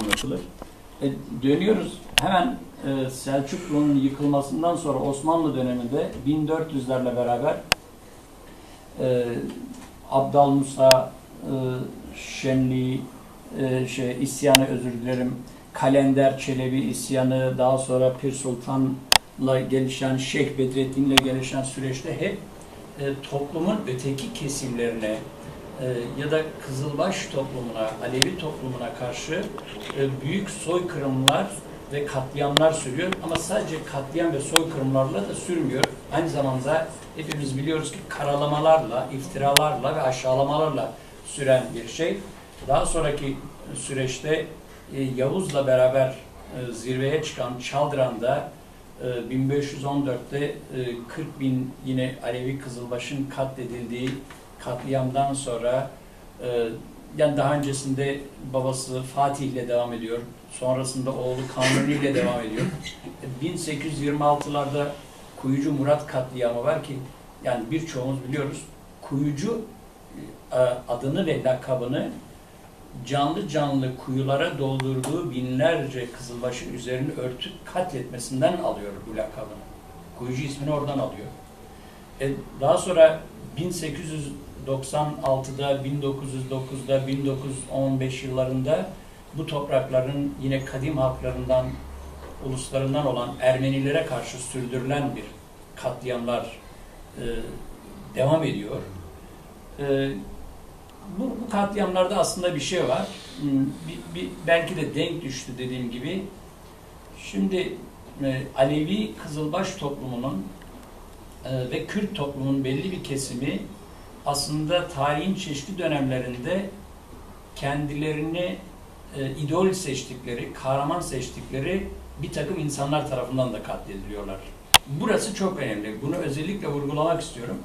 anlatılır. E, dönüyoruz hemen e, Selçuklu'nun yıkılmasından sonra Osmanlı döneminde 1400'lerle beraber e, Abdal Musa e, Şemli e, şey isyanı özür dilerim Kalender Çelebi isyanı daha sonra Pir Sultan'la gelişen Şeyh Bedrettin'le gelişen süreçte hep e, toplumun öteki kesimlerine e, ya da Kızılbaş toplumuna, Alevi toplumuna karşı e, büyük soykırımlar ve katliamlar sürüyor. Ama sadece katliam ve soykırımlarla da sürmüyor. Aynı zamanda hepimiz biliyoruz ki karalamalarla, iftiralarla ve aşağılamalarla süren bir şey. Daha sonraki süreçte e, Yavuz'la beraber zirveye çıkan Çaldıran'da e, 1514'te e, 40 bin yine Alevi Kızılbaş'ın katledildiği katliamdan sonra e, yani daha öncesinde babası Fatih ile devam ediyor. Sonrasında oğlu Kanuni ile devam ediyor. 1826'larda Kuyucu Murat katliamı var ki yani birçoğumuz biliyoruz. Kuyucu e, adını ve lakabını canlı canlı kuyulara doldurduğu binlerce kızılbaşın üzerini örtüp katletmesinden alıyor bu lakabını. Kuyucu ismini oradan alıyor. E, daha sonra 1896'da, 1909'da, 1915 yıllarında bu toprakların yine kadim halklarından, uluslarından olan Ermenilere karşı sürdürülen bir katliamlar e, devam ediyor. E, bu, bu katliamlarda aslında bir şey var. Hmm, Bir, bir, belki de denk düştü dediğim gibi. Şimdi e, Alevi Kızılbaş toplumunun e, ve Kürt toplumunun belli bir kesimi aslında tarihin çeşitli dönemlerinde kendilerini e, idol seçtikleri, kahraman seçtikleri bir takım insanlar tarafından da katlediliyorlar. Burası çok önemli. Bunu özellikle vurgulamak istiyorum.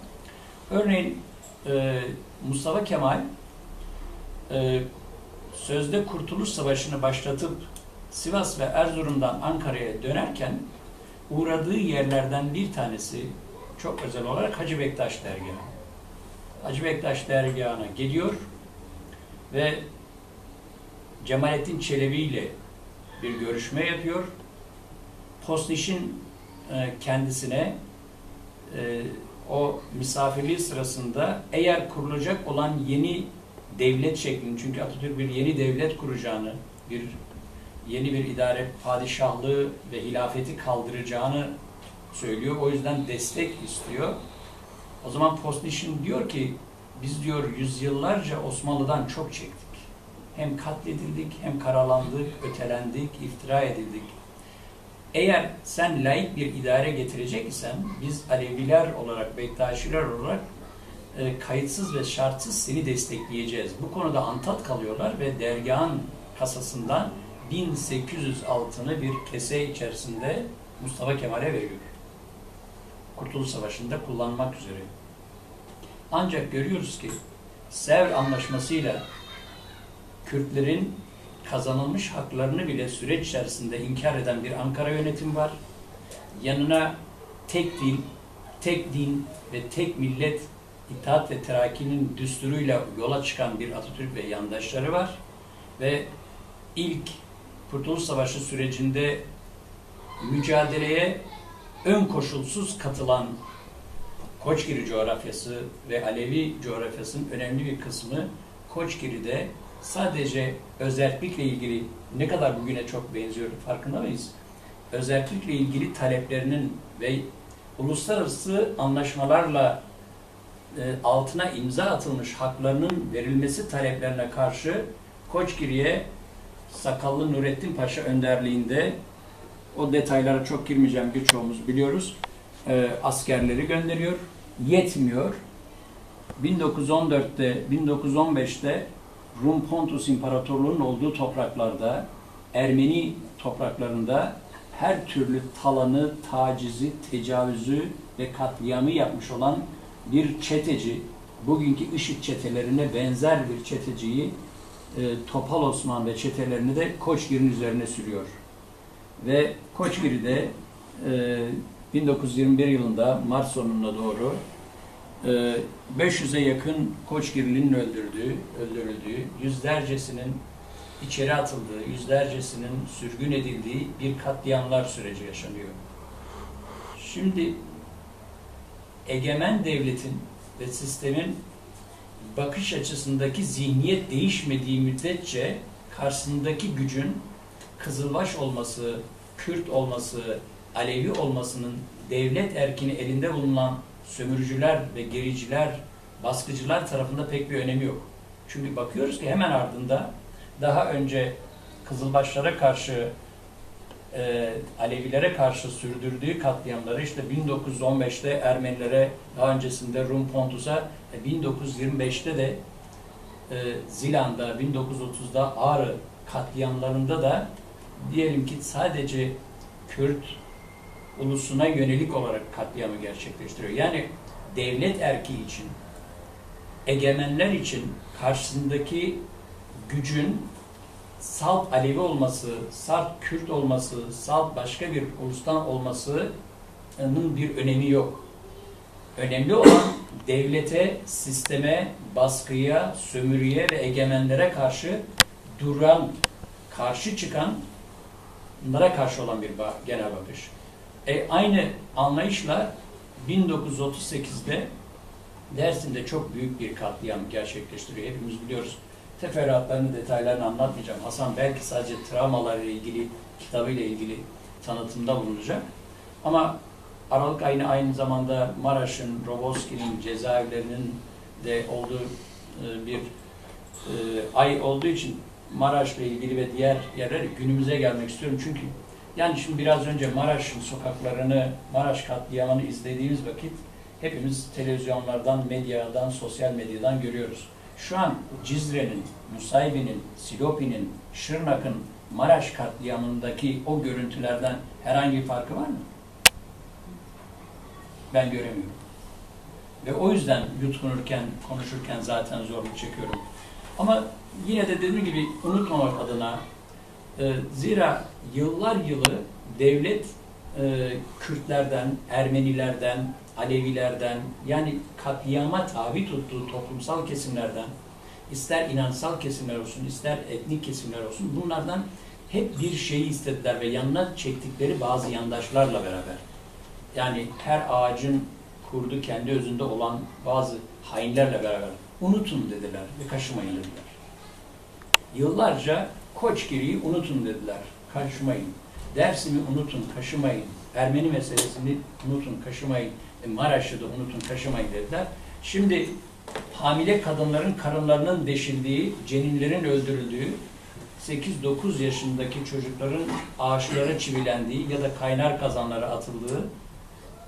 Örneğin e, Mustafa Kemal e, sözde Kurtuluş Savaşı'nı başlatıp Sivas ve Erzurum'dan Ankara'ya dönerken uğradığı yerlerden bir tanesi çok özel olarak Hacı Bektaş Dergahı. Hacı Bektaş Dergahı'na geliyor ve Cemalettin Çelebi ile bir görüşme yapıyor. Postniş'in e, kendisine e, o misafirliği sırasında eğer kurulacak olan yeni devlet şeklini çünkü Atatürk bir yeni devlet kuracağını, bir yeni bir idare padişahlığı ve hilafeti kaldıracağını söylüyor. O yüzden destek istiyor. O zaman Postnişin diyor ki biz diyor yüzyıllarca Osmanlı'dan çok çektik. Hem katledildik, hem karalandık, ötelendik, iftira edildik. Eğer sen layık bir idare getirecek isen biz Aleviler olarak, Bektaşiler olarak e, kayıtsız ve şartsız seni destekleyeceğiz. Bu konuda antat kalıyorlar ve dergahın kasasından 1800 altını bir kese içerisinde Mustafa Kemal'e veriyor. Kurtuluş Savaşı'nda kullanmak üzere. Ancak görüyoruz ki Sevr Anlaşması'yla Kürtlerin kazanılmış haklarını bile süreç içerisinde inkar eden bir Ankara yönetim var. Yanına tek dil, tek din ve tek millet İttihat ve Terakki'nin düsturuyla yola çıkan bir Atatürk ve yandaşları var. Ve ilk Kurtuluş Savaşı sürecinde mücadeleye ön koşulsuz katılan Koçgiri coğrafyası ve Alevi coğrafyasının önemli bir kısmı Koçgiri'de sadece özerklikle ilgili ne kadar bugüne çok benziyor farkında mıyız? Özerklikle ilgili taleplerinin ve uluslararası anlaşmalarla e, altına imza atılmış haklarının verilmesi taleplerine karşı Koçgiri'ye Sakallı Nurettin Paşa önderliğinde o detaylara çok girmeyeceğim birçoğumuz biliyoruz. E, askerleri gönderiyor. Yetmiyor. 1914'te, 1915'te Rum Pontus İmparatorluğu'nun olduğu topraklarda, Ermeni topraklarında her türlü talanı, tacizi, tecavüzü ve katliamı yapmış olan bir çeteci, bugünkü IŞİD çetelerine benzer bir çeteciyi e, Topal Osman ve çetelerini de Koçgir'in üzerine sürüyor. Ve Koçgiri'de e, 1921 yılında Mart sonuna doğru e, 500'e yakın Koçgirli'nin öldürdüğü, öldürüldüğü, yüzlercesinin içeri atıldığı, yüzlercesinin sürgün edildiği bir katliamlar süreci yaşanıyor. Şimdi egemen devletin ve sistemin bakış açısındaki zihniyet değişmediği müddetçe karşısındaki gücün Kızılbaş olması, Kürt olması, Alevi olmasının devlet erkini elinde bulunan sömürücüler ve gericiler, baskıcılar tarafında pek bir önemi yok. Çünkü bakıyoruz ki hemen ardında daha önce Kızılbaşlara karşı e, Alevilere karşı sürdürdüğü katliamları işte 1915'te Ermenilere, daha öncesinde Rum Pontus'a, e, 1925'te de e, Zilan'da, 1930'da Ağrı katliamlarında da diyelim ki sadece Kürt ulusuna yönelik olarak katliamı gerçekleştiriyor. Yani devlet erkeği için, egemenler için karşısındaki gücün salt Alevi olması, salt Kürt olması, salt başka bir ulustan olmasının bir önemi yok. Önemli olan devlete, sisteme, baskıya, sömürüye ve egemenlere karşı duran, karşı çıkanlara karşı olan bir genel bakış. E, aynı anlayışla 1938'de Dersim'de çok büyük bir katliam gerçekleştiriyor. Hepimiz biliyoruz. Teferruatlarını, detaylarını anlatmayacağım. Hasan belki sadece travmalarla ilgili, kitabıyla ilgili tanıtımda bulunacak. Ama Aralık ayını aynı zamanda Maraş'ın, Roboski'nin cezaevlerinin de olduğu e, bir e, ay olduğu için Maraş'la ilgili ve diğer yerlere günümüze gelmek istiyorum. Çünkü yani şimdi biraz önce Maraş'ın sokaklarını, Maraş katliamını izlediğimiz vakit hepimiz televizyonlardan, medyadan, sosyal medyadan görüyoruz. Şu an Cizre'nin, Nusaybin'in, Silopi'nin, Şırnak'ın Maraş katliamındaki o görüntülerden herhangi bir farkı var mı? Ben göremiyorum. Ve o yüzden yutkunurken, konuşurken zaten zorluk çekiyorum. Ama yine de dediğim gibi unutmamak adına e, zira yıllar yılı devlet e, Kürtlerden, Ermenilerden, Alevilerden yani katliama tabi tuttuğu toplumsal kesimlerden ister inançsal kesimler olsun, ister etnik kesimler olsun bunlardan hep bir şeyi istediler ve yanına çektikleri bazı yandaşlarla beraber. Yani her ağacın kurdu kendi özünde olan bazı hainlerle beraber unutun dediler ve kaşımayın dediler. Yıllarca Koçgiri'yi unutun dediler, kaşımayın. Dersim'i unutun, kaşımayın. Ermeni meselesini unutun, kaşımayın. E, Maraş'ı da unutun, kaşımayın dediler. Şimdi hamile kadınların karınlarının deşildiği, ceninlerin öldürüldüğü, 8-9 yaşındaki çocukların ağaçlara çivilendiği ya da kaynar kazanlara atıldığı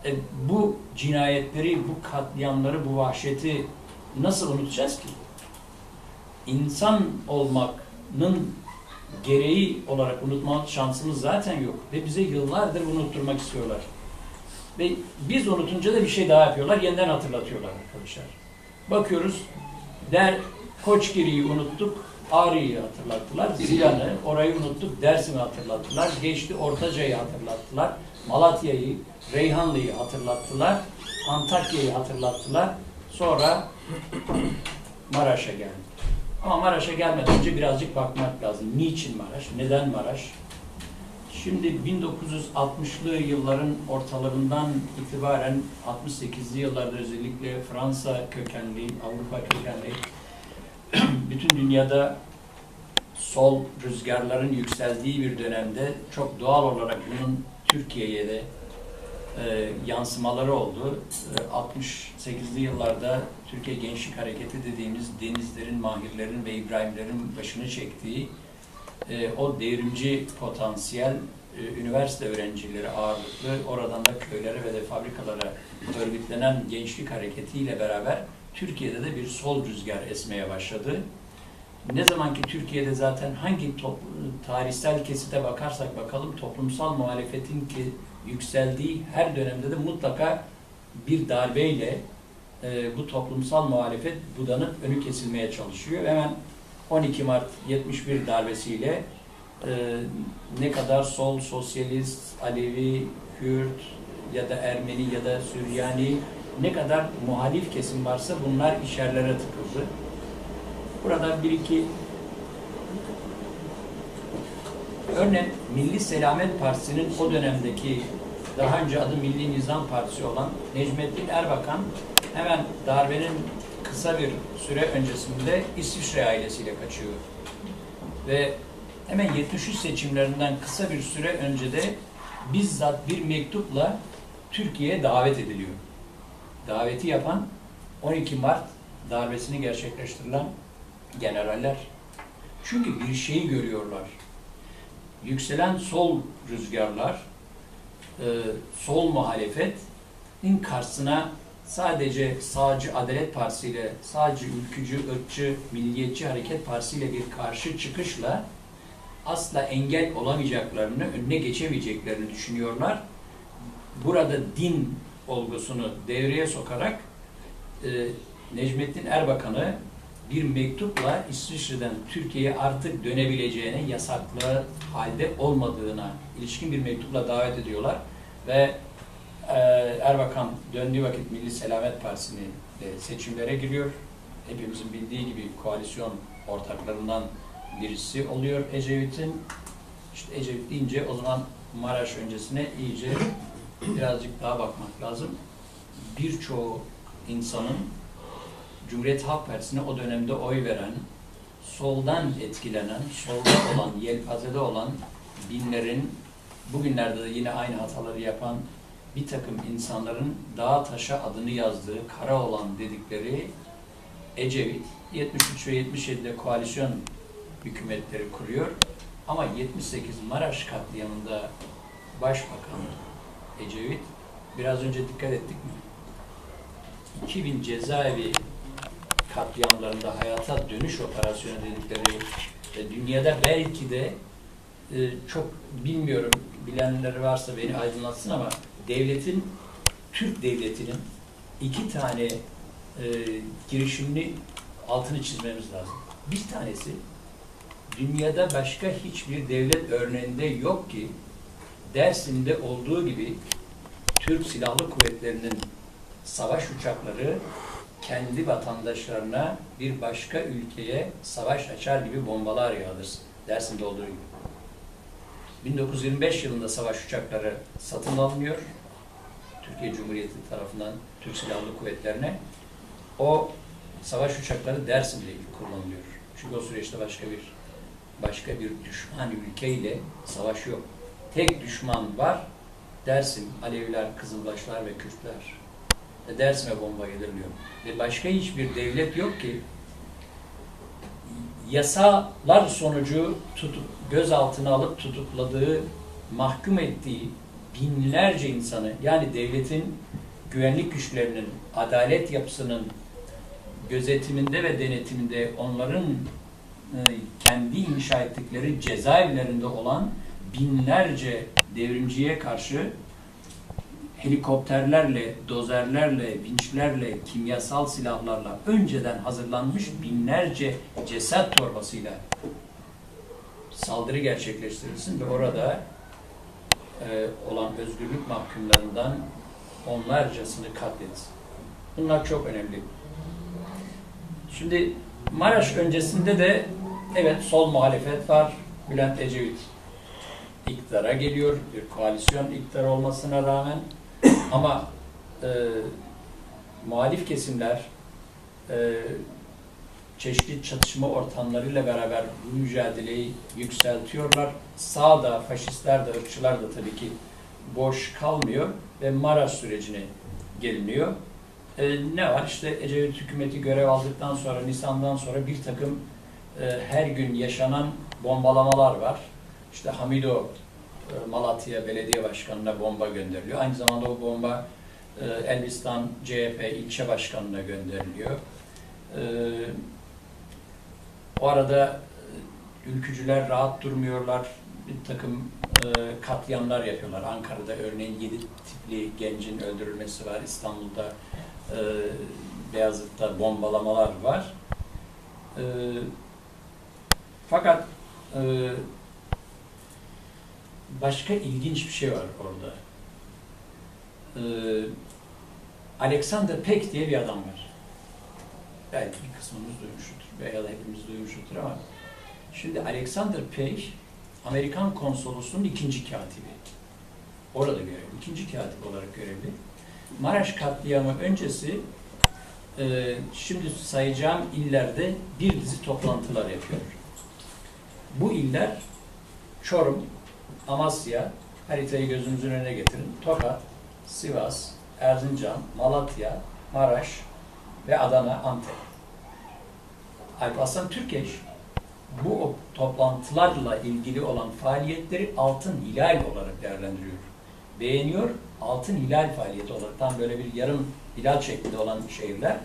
e, bu cinayetleri, bu katliamları, bu vahşeti nasıl unutacağız ki? İnsan olmanın gereği olarak unutma şansımız zaten yok. Ve bize yıllardır bunu unutturmak istiyorlar. Ve biz unutunca da bir şey daha yapıyorlar, yeniden hatırlatıyorlar arkadaşlar. Bakıyoruz, der Koçgiri'yi unuttuk, Ağrı'yı hatırlattılar, Zilan'ı, orayı unuttuk, Dersim'i hatırlattılar, geçti Ortaca'yı hatırlattılar, Malatya'yı, Reyhanlı'yı hatırlattılar, Antakya'yı hatırlattılar, sonra Maraş'a geldi. Ama Maraş'a gelmeden önce birazcık bakmak lazım. Niçin Maraş? Neden Maraş? Şimdi 1960'lı yılların ortalarından itibaren 68'li yıllarda özellikle Fransa kökenli, Avrupa kökenli bütün dünyada sol rüzgarların yükseldiği bir dönemde çok doğal olarak bunun Türkiye'ye de e, yansımaları oldu. E, 68'li yıllarda Türkiye Gençlik Hareketi dediğimiz denizlerin, mahirlerin ve İbrahimlerin başını çektiği e, o devrimci potansiyel e, üniversite öğrencileri ağırlıklı oradan da köylere ve de fabrikalara örgütlenen gençlik hareketiyle beraber Türkiye'de de bir sol rüzgar esmeye başladı. Ne zaman ki Türkiye'de zaten hangi top, tarihsel kesite bakarsak bakalım toplumsal muhalefetin ki yükseldiği her dönemde de mutlaka bir darbeyle e, bu toplumsal muhalefet budanıp önü kesilmeye çalışıyor. Hemen 12 Mart 71 darbesiyle e, ne kadar sol, sosyalist, Alevi, Kürt ya da Ermeni ya da Süryani ne kadar muhalif kesim varsa bunlar içerilere tıkıldı. Burada bir iki Örneğin Milli Selamet Partisi'nin o dönemdeki daha önce adı Milli Nizam Partisi olan Necmettin Erbakan hemen darbenin kısa bir süre öncesinde İsviçre ailesiyle kaçıyor. Ve hemen 73 seçimlerinden kısa bir süre önce de bizzat bir mektupla Türkiye'ye davet ediliyor. Daveti yapan 12 Mart darbesini gerçekleştirilen generaller. Çünkü bir şeyi görüyorlar. Yükselen sol rüzgarlar, e, sol muhalefetin karşısına sadece sağcı Adalet Partisi ile, sadece ülkücü, ırkçı, milliyetçi Hareket Partisi ile bir karşı çıkışla asla engel olamayacaklarını, önüne geçemeyeceklerini düşünüyorlar. Burada din olgusunu devreye sokarak e, Necmettin Erbakan'ı bir mektupla İsviçre'den Türkiye'ye artık dönebileceğine, yasaklı halde olmadığına ilişkin bir mektupla davet ediyorlar. Ve e, Erbakan döndüğü vakit Milli Selamet Partisi'ni e, seçimlere giriyor. Hepimizin bildiği gibi koalisyon ortaklarından birisi oluyor Ecevit'in. İşte Ecevit deyince o zaman Maraş öncesine iyice birazcık daha bakmak lazım. Birçoğu insanın Cumhuriyet Halk Partisi'ne o dönemde oy veren, soldan etkilenen, solda olan, yelpazede olan binlerin, bugünlerde de yine aynı hataları yapan bir takım insanların dağa taşa adını yazdığı, kara olan dedikleri Ecevit, 73 ve 77'de koalisyon hükümetleri kuruyor. Ama 78 Maraş katliamında Başbakan Ecevit, biraz önce dikkat ettik mi? 2000 cezaevi katliamlarında hayata dönüş operasyonu dedikleri e, dünyada belki de e, çok bilmiyorum bilenleri varsa beni aydınlatsın ama devletin Türk devletinin iki tane e, girişimini altını çizmemiz lazım. Bir tanesi dünyada başka hiçbir devlet örneğinde yok ki Dersim'de olduğu gibi Türk Silahlı Kuvvetleri'nin savaş uçakları kendi vatandaşlarına bir başka ülkeye savaş açar gibi bombalar yağdır. Dersim'de olduğu gibi. 1925 yılında savaş uçakları satın alınıyor. Türkiye Cumhuriyeti tarafından Türk Silahlı Kuvvetlerine. O savaş uçakları Dersim'de kullanılıyor. Çünkü o süreçte başka bir başka bir düşman ülkeyle savaş yok. Tek düşman var. Dersim, Aleviler, Kızılbaşlar ve Kürtler. Dersim'e bomba gelirliyor. Ve başka hiçbir devlet yok ki yasalar sonucu tutup gözaltına alıp tutukladığı, mahkum ettiği binlerce insanı yani devletin güvenlik güçlerinin, adalet yapısının gözetiminde ve denetiminde onların e, kendi inşa ettikleri cezaevlerinde olan binlerce devrimciye karşı helikopterlerle, dozerlerle, vinçlerle, kimyasal silahlarla önceden hazırlanmış binlerce ceset torbasıyla saldırı gerçekleştirilsin ve orada e, olan özgürlük mahkumlarından onlarcasını katletsin. Bunlar çok önemli. Şimdi Maraş öncesinde de evet sol muhalefet var. Bülent Ecevit iktidara geliyor. Bir koalisyon iktidar olmasına rağmen ama e, muhalif kesimler e, çeşitli çatışma ortamlarıyla beraber bu mücadeleyi yükseltiyorlar. Sağda, faşistler de, ırkçılar da tabii ki boş kalmıyor ve Maraş sürecine geliniyor. E, ne var? İşte Ecevit hükümeti görev aldıktan sonra, Nisan'dan sonra bir takım e, her gün yaşanan bombalamalar var. İşte Hamido Malatya Belediye Başkanı'na bomba gönderiliyor. Aynı zamanda bu bomba e, Elbistan CHP ilçe başkanına gönderiliyor. E, o arada ülkücüler rahat durmuyorlar. Bir takım katliamlar yapıyorlar. Ankara'da örneğin yedi tipli gencin öldürülmesi var. İstanbul'da Beyazıt'ta bombalamalar var. Fakat başka ilginç bir şey var orada. Ee, Alexander Peck diye bir adam var. Belki bir kısmımız duymuştur veya da hepimiz duymuştur ama şimdi Alexander Peck Amerikan konsolosunun ikinci katibi. Orada görevli, ikinci katip olarak görevli. Maraş katliamı öncesi e, şimdi sayacağım illerde bir dizi toplantılar yapıyor. Bu iller Çorum, Amasya, haritayı gözünüzün önüne getirin. Tokat, Sivas, Erzincan, Malatya, Maraş ve Adana, Antep. Alparslan Türkeş bu toplantılarla ilgili olan faaliyetleri altın hilal olarak değerlendiriyor. Beğeniyor, altın hilal faaliyeti olarak tam böyle bir yarım hilal şeklinde olan şehirler.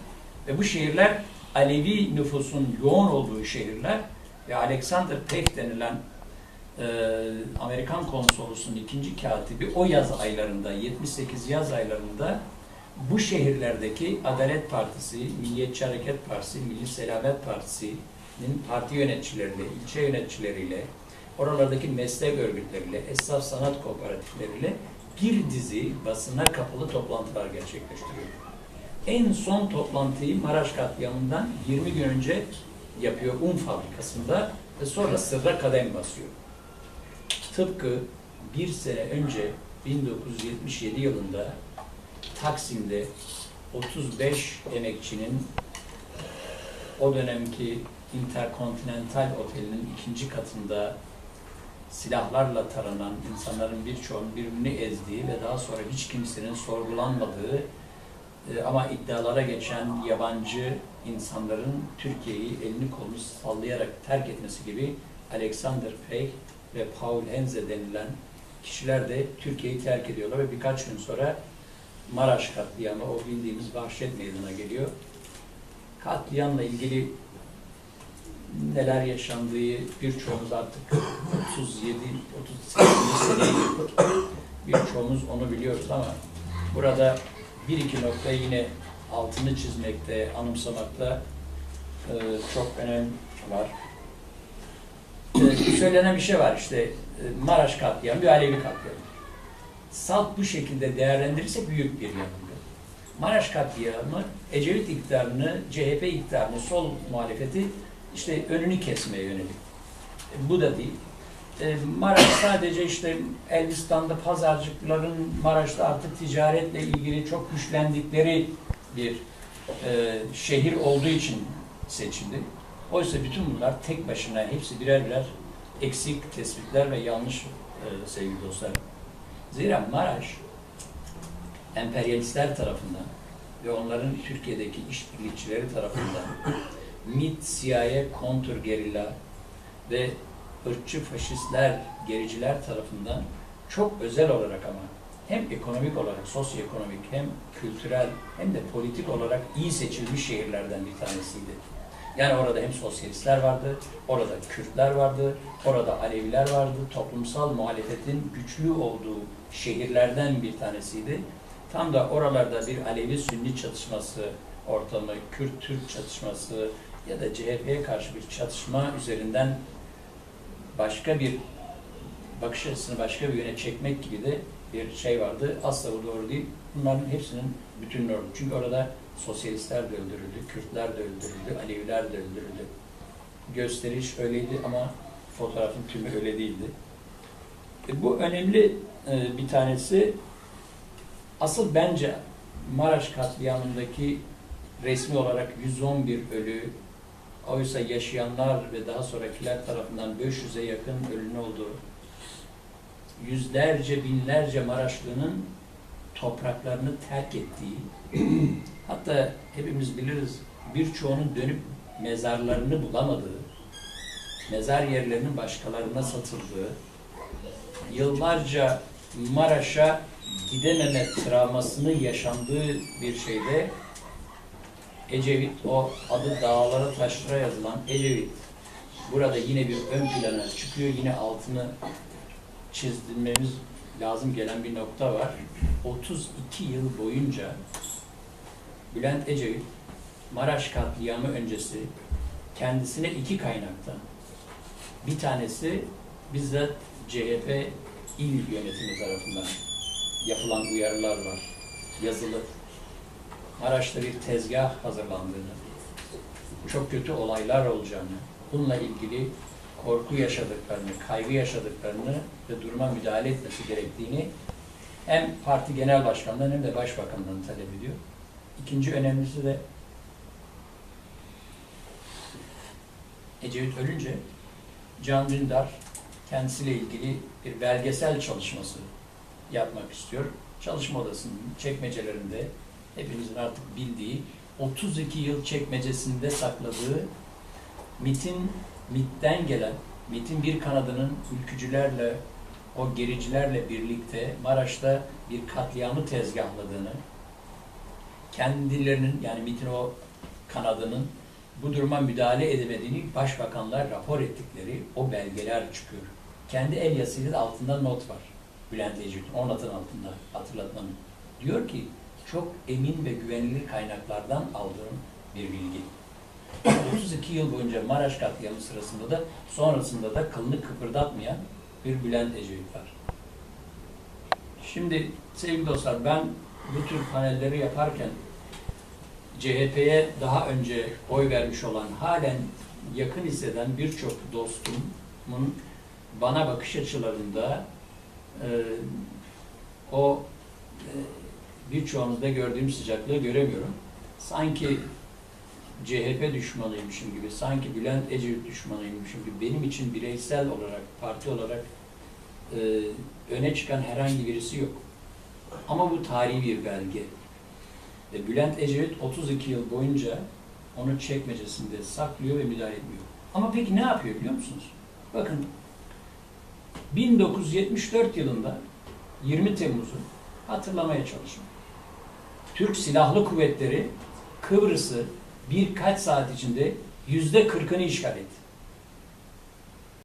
Ve bu şehirler Alevi nüfusun yoğun olduğu şehirler ve Alexander Pech denilen e, Amerikan konsolosunun ikinci katibi o yaz aylarında, 78 yaz aylarında bu şehirlerdeki Adalet Partisi, Milliyetçi Hareket Partisi, Milli Selamet Partisi'nin parti yöneticileriyle, ilçe yöneticileriyle, oralardaki meslek örgütleriyle, esnaf sanat kooperatifleriyle bir dizi basına kapalı toplantılar gerçekleştiriyor. En son toplantıyı Maraş katliamından 20 gün önce yapıyor un fabrikasında ve sonra sırra kadem basıyor. Tıpkı bir sene önce 1977 yılında Taksim'de 35 emekçinin o dönemki Intercontinental Oteli'nin ikinci katında silahlarla taranan insanların birçoğunun birbirini ezdiği ve daha sonra hiç kimsenin sorgulanmadığı e, ama iddialara geçen yabancı insanların Türkiye'yi elini kolunu sallayarak terk etmesi gibi Alexander Pech ve Paul Enze denilen kişiler de Türkiye'yi terk ediyorlar ve birkaç gün sonra Maraş katliamı o bildiğimiz vahşet meydana geliyor. Katliamla ilgili neler yaşandığı birçoğumuz artık 37 38 seneye. Birçoğumuz onu biliyoruz ama burada bir iki nokta yine altını çizmekte, anımsamakta e, çok önem var. E, söylenen bir şey var işte e, Maraş katliamı bir Alevi katliamı. Salt bu şekilde değerlendirirse büyük bir yanılgı. Maraş katliamı Ecevit iktidarını, CHP iktidarını, sol muhalefeti işte önünü kesmeye yönelik. E, Bu da değil. E, Maraş sadece işte Elbistan'da pazarcıkların Maraş'ta artık ticaretle ilgili çok güçlendikleri bir e, şehir olduğu için seçildi. Oysa bütün bunlar tek başına hepsi birer birer eksik tespitler ve yanlış e, sevgili dostlar. Zira Maraş emperyalistler tarafından ve onların Türkiye'deki işbirlikçileri tarafından MİT, CIA, kontur gerilla ve ırkçı faşistler, gericiler tarafından çok özel olarak ama hem ekonomik olarak, sosyoekonomik hem kültürel hem de politik olarak iyi seçilmiş şehirlerden bir tanesiydi. Yani orada hem sosyalistler vardı, orada Kürtler vardı, orada Aleviler vardı. Toplumsal muhalefetin güçlü olduğu şehirlerden bir tanesiydi. Tam da oralarda bir Alevi-Sünni çatışması ortamı, Kürt-Türk çatışması ya da CHP'ye karşı bir çatışma üzerinden başka bir bakış açısını başka bir yöne çekmek gibi de bir şey vardı. Asla bu doğru değil. Bunların hepsinin bütün doğru. Çünkü orada sosyalistler de öldürüldü, Kürtler de öldürüldü, Aleviler de öldürüldü. Gösteriş öyleydi ama fotoğrafın tümü öyle değildi. E, bu önemli e, bir tanesi. Asıl bence Maraş katliamındaki resmi olarak 111 ölü, oysa yaşayanlar ve daha sonrakiler tarafından 500'e yakın ölünün olduğu, yüzlerce, binlerce Maraşlı'nın topraklarını terk ettiği, hatta hepimiz biliriz birçoğunun dönüp mezarlarını bulamadığı, mezar yerlerinin başkalarına satıldığı, yıllarca Maraş'a gidememe travmasının yaşandığı bir şeyde Ecevit, o adı dağlara taşlara yazılan Ecevit, burada yine bir ön plana çıkıyor, yine altını çizdirmemiz lazım gelen bir nokta var. 32 yıl boyunca Bülent Ecevit, Maraş katliamı öncesi kendisine iki kaynaktan, bir tanesi bizzat CHP il yönetimi tarafından yapılan uyarılar var. Yazılı. Maraş'ta bir tezgah hazırlandığını, çok kötü olaylar olacağını, bununla ilgili korku yaşadıklarını, kaygı yaşadıklarını ve duruma müdahale etmesi gerektiğini hem parti genel başkanından hem de başbakandan talep ediyor. İkinci önemlisi de Ecevit ölünce Can Dündar kendisiyle ilgili bir belgesel çalışması yapmak istiyor. Çalışma odasının çekmecelerinde hepinizin artık bildiği 32 yıl çekmecesinde sakladığı MIT'in MIT'ten gelen MIT'in bir kanadının ülkücülerle o gericilerle birlikte Maraş'ta bir katliamı tezgahladığını kendilerinin yani MIT'in o kanadının bu duruma müdahale edemediğini başbakanlar rapor ettikleri o belgeler çıkıyor. Kendi el yazısıyla da altında not var. Bülent Ecevit'in, o notun altında hatırlatmanın. Diyor ki çok emin ve güvenilir kaynaklardan aldığım bir bilgi. 32 yıl boyunca Maraş katliamı sırasında da sonrasında da kılını kıpırdatmayan bir Bülent Ecevit var. Şimdi sevgili dostlar ben bu tür panelleri yaparken CHP'ye daha önce oy vermiş olan, halen yakın hisseden birçok dostumun bana bakış açılarında e, o e, birçoğunuzda gördüğüm sıcaklığı göremiyorum. Sanki CHP düşmanıymışım gibi, sanki Bülent Ecevit düşmanıymışım gibi benim için bireysel olarak, parti olarak e, öne çıkan herhangi birisi yok. Ama bu tarihi bir belge. Ve Bülent Ecevit 32 yıl boyunca onu çekmecesinde saklıyor ve müdahale etmiyor. Ama peki ne yapıyor biliyor musunuz? Bakın 1974 yılında 20 Temmuz'u hatırlamaya çalışın. Türk Silahlı Kuvvetleri Kıbrıs'ı birkaç saat içinde yüzde kırkını işgal etti.